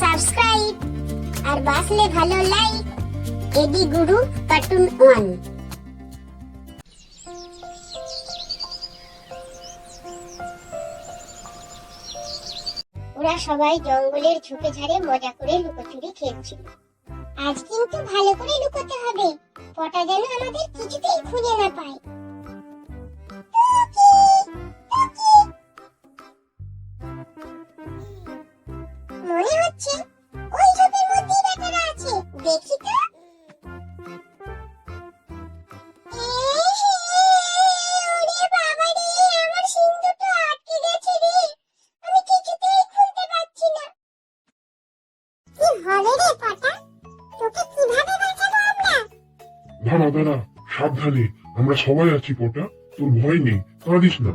Subscribe আর বাসলে ভালো like এডি গুরু cartoon one ওরা সবাই জঙ্গলের ঝুঁকে ঝাড়ে মজা করে লুকোচুরি খেলছিল আজ কিন্তু ভালো করে লুকোতে হবে। পটা যেন আমাদের কিছুতেই খুঁজে না পায়। মনে হচ্ছে ওই ঝোপের মধ্যেই বেটারা আছে। দেখি তো? দাঁড়া দাঁড়া সাবধানে। আমরা সবাই আছি পটা। তোর ভয় নেই, কাঁদিস না।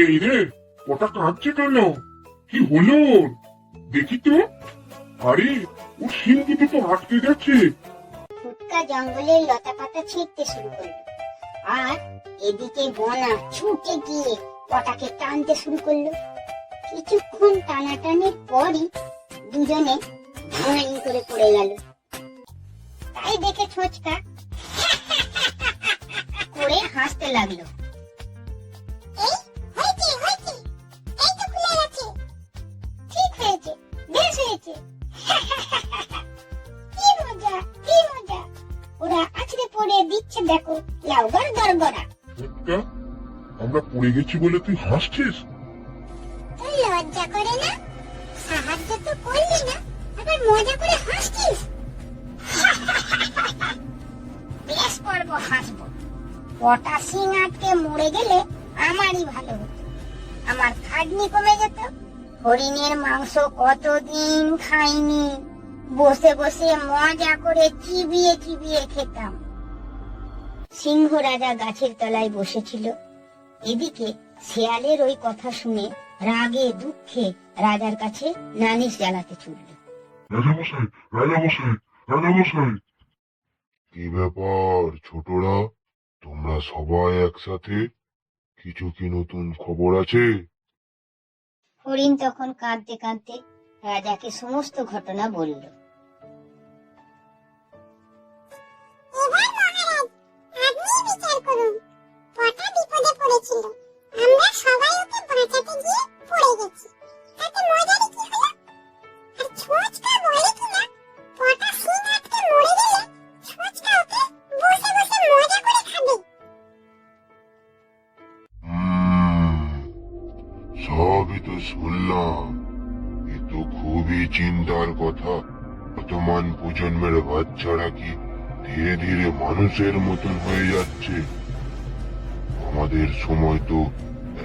এই রে, পটা কাঁদছে কেন? কি হলো? দেখি তো। আরে ওর সিন্ধুতে তো আটকে গেছে ফুটকা জঙ্গলের লতা পাতা ছিঁড়তে শুরু করল। আর এদিকে বনা ছুটে গিয়ে পটাকে টানতে শুরু করল। কিছুক্ষণ টানাটানির পরই দুজনে ভাঙাই করে পড়ে গেল। তাই দেখে ছোচকা করে হাসতে লাগল। বেশ হয়েছে। কি মজা কি মজা। ওরা আছড়ে পড়ে দিচ্ছে দেখো লাউ গড় গড় গড়া। ফুটকা, আমরা পড়ে গেছি বলে তুই হাসছিস? লজ্জা করে না? সাহায্য তো করলি না আবার মজা করে হাসছিস? বেশ করব হাসবো। কটা সিং আটকে মরে গেলে আমারই ভালো হতো। আমার খাটনি কমে যেত। হরিণের মাংস কতদিন খাইনি? বসে বসে মজা করে চিবিয়ে চিবিয়ে খেতাম। সিংহ রাজা গাছের তলায় বসেছিল। এদিকে শেয়ালের ওই কথা শুনে রাগে দুঃখে রাজার কাছে নালিশ জ্বালাতে ছুটল রাজামশাই রাজামশাই রাজামশাই। কি ব্যাপার ছোটরা? তোমরা সবাই একসাথে? কিছু কি নতুন খবর আছে? হরিণ তখন কাঁদতে কাঁদতে রাজাকে সমস্ত ঘটনা বলল। শুনলাম। এ তো খুবই চিন্তার কথা। বর্তমান প্রজন্মের বাচ্চারা কি ধীরে ধীরে মানুষের মতন হয়ে যাচ্ছে? আমাদের সময় তো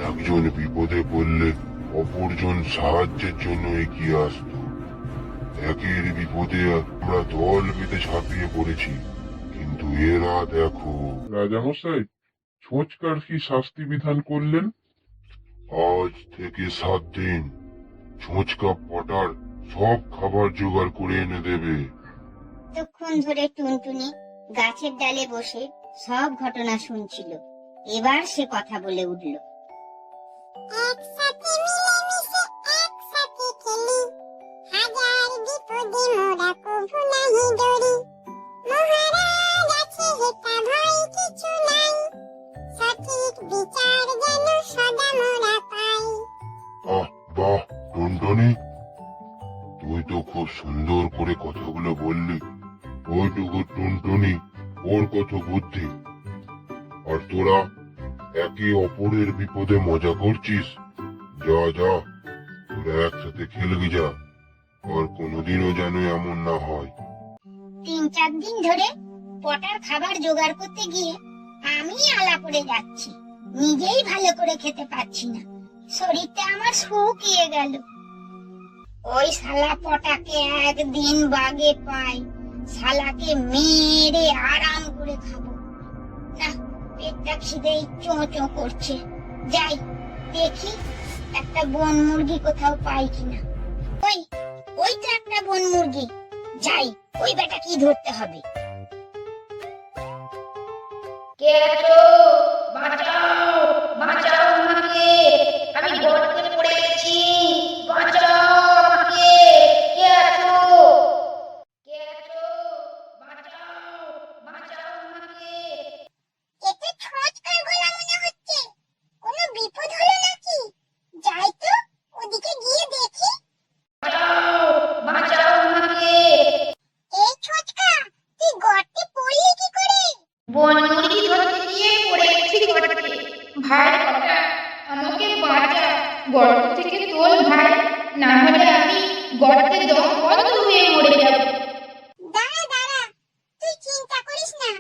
একজন বিপদে পড়লে অপরজন সাহায্যের জন্য এগিয়ে আসতো। একের বিপদে আমরা দল বেঁধে ঝাঁপিয়ে পড়েছি। কিন্তু এরা দেখো। রাজামশাই ছোঁচকার কি শাস্তি বিধান করলেন? আজ থেকে সাত দিন ছোঁচকা পটার সব খাবার জোগাড় করে এনে দেবে। এতক্ষণ ধরে টুনটুনি গাছের ডালে বসে সব ঘটনা শুনছিল। এবার সে কথা বলে উঠল। একসাথে মিলেমিশে একসাথে খেলি। হাজার বিপদে মোরা কভু নাহি ডরি মহারাজ আছে হেতা ভয় কিছু নাই। সঠিক বিচার যেন টুনটুনি তুই তো খুব সুন্দর করে কথাগুলো বললি। ওইটুকু টুনটুনি, ওর কত বুদ্ধি। আর তোরা একে অপরের বিপদে মজা করছিস। যা যা, তোরা একসাথে খেলবি যা। আর কোনোদিনও যেন এমন না হয়। তিন চার দিন ধরে পটার খাবার জোগাড় করতে গিয়ে আমি আলা পড়ে যাচ্ছি। নিজেই ভালো করে খেতে পাচ্ছি না। শরীরটা আমার শুকিয়ে গেল। ওই শালা পটাকে একদিন বাগে পাই শালাকে মেরে আরাম করে খাব। না, পেটটা খিদেই চোঁ করছে। যাই, দেখি একটা বন মুরগি কোথাও পাই কিনা। ওই ওই তো একটা বন মুরগি। যাই, ওই বেটা কি ধরতে হবে? কে আছো বাঁচাও বাঁচাও আমাকে। আমি গর্তে দম বন্ধ হয়ে মরে যাব? দাঁড়া দাঁড়া তুই চিন্তা করিস না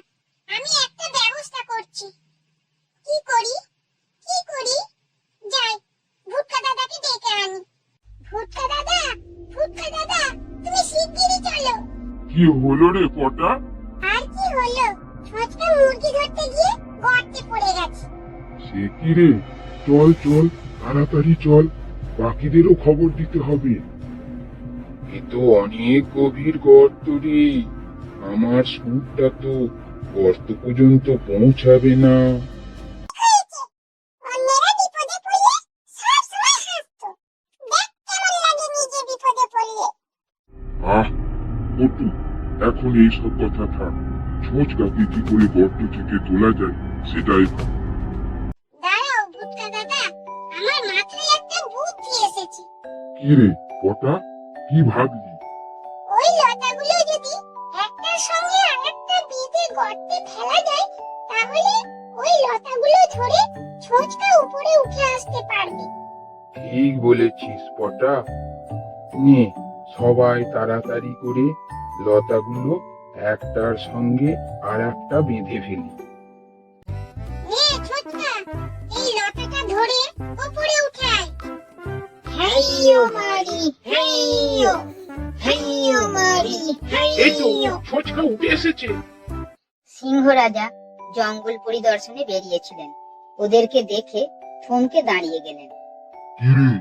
আমি একটা ব্যবস্থা করছি। কি করি? কি করি? যাই ভুটকা দাদাকে ডেকে আনি। ভুটকা দাদা ভুটকা দাদা তুমি শিগগিরই চলো। কি হলো রে পটা? আর কি হলো? ছোটকা মুরগি ধরতে গিয়ে গর্তে পড়ে গেছে। সে কি রে? চল চল তাড়াতাড়ি চল বাকিদেরও খবর দিতে হবে। এ তো অনেক গভীর গর্ত রে। আমার সুরটা তো গর্ত পর্যন্ত পৌঁছাবে না। অন্যেরা বিপদে সব সময় হাসতো দেখ কেমন লাগে নিজে বিপদে পড়লে আহ পটু এখন এইসব কথা থাক। ছোঁচকাকে কি করে গর্ত থেকে তোলা যায় সেটাই ভাব। দাঁড়াও দাদা আমার মাথায় একটা বুদ্ধি এসেছে। কি রে পটা? কি ভাবলি? ওই লতাগুলো যদি একটার সঙ্গে আরেকটা বেঁধে গর্তে ফেলা যায় তাহলে ওই লতাগুলো ধরে ছোঁচকা উপরে উঠে আসতে পারবে। ঠিক বলেছিস পটা। নে সবাই তাড়াতাড়ি করে লতাগুলো একটার সঙ্গে আর একটা বেঁধে ফেলি। নে ছোটকা এই লতাটা ধরে উপরে উঠে উঠে এসেছে। সিংহ রাজা জঙ্গল পরিদর্শনে বেরিয়েছিলেন। ওদেরকে দেখে থমকে দাঁড়িয়ে গেলেন। কি রে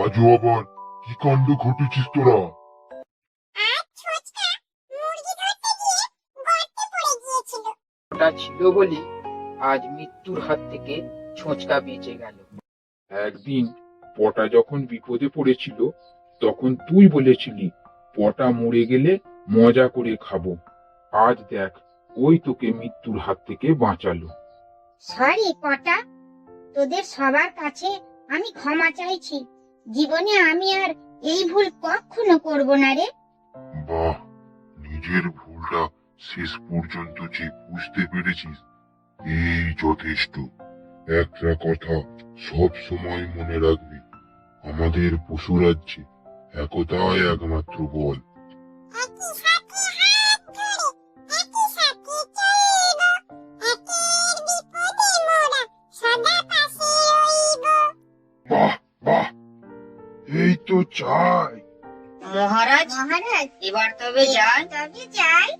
আজও আবার কি কাণ্ড ঘটেছিস তোরা? আর ছোটকা মুরগি ধরতে গিয়ে গর্তে পড়ে গিয়েছিল। ওটা ছিল বলে আজ মৃত্যুর হাত থেকে ছোঁচকা বেঁচে গেল। একদিন পটা যখন বিপদে পড়েছিল তখন তুই বলেছিলি পটা মরে গেলে মজা করে খাব। আজ দেখ ওই তোকে মৃত্যুর হাত থেকে বাঁচালো। সরি পটা। তোদের সবার কাছে আমি ক্ষমা চাইছি। জীবনে আমি আর এই ভুল কখনো করব না রে। বাহ নিজের ভুলটা শেষ পর্যন্ত যে বুঝতে পেরেছিস এই যথেষ্ট। একটা কথা সব সময় মনে রাখবি আমাদের পশুরাজ্যে একতাই একমাত্র বল। একই সাথে হাত ধরে একই সাথে চলিব একের বিপদে মোরা সদা পাশে রইব। বাহ বাহ এই তো চাই। মহারাজ মহারাজ এবার তবে যাই। তবে যাই।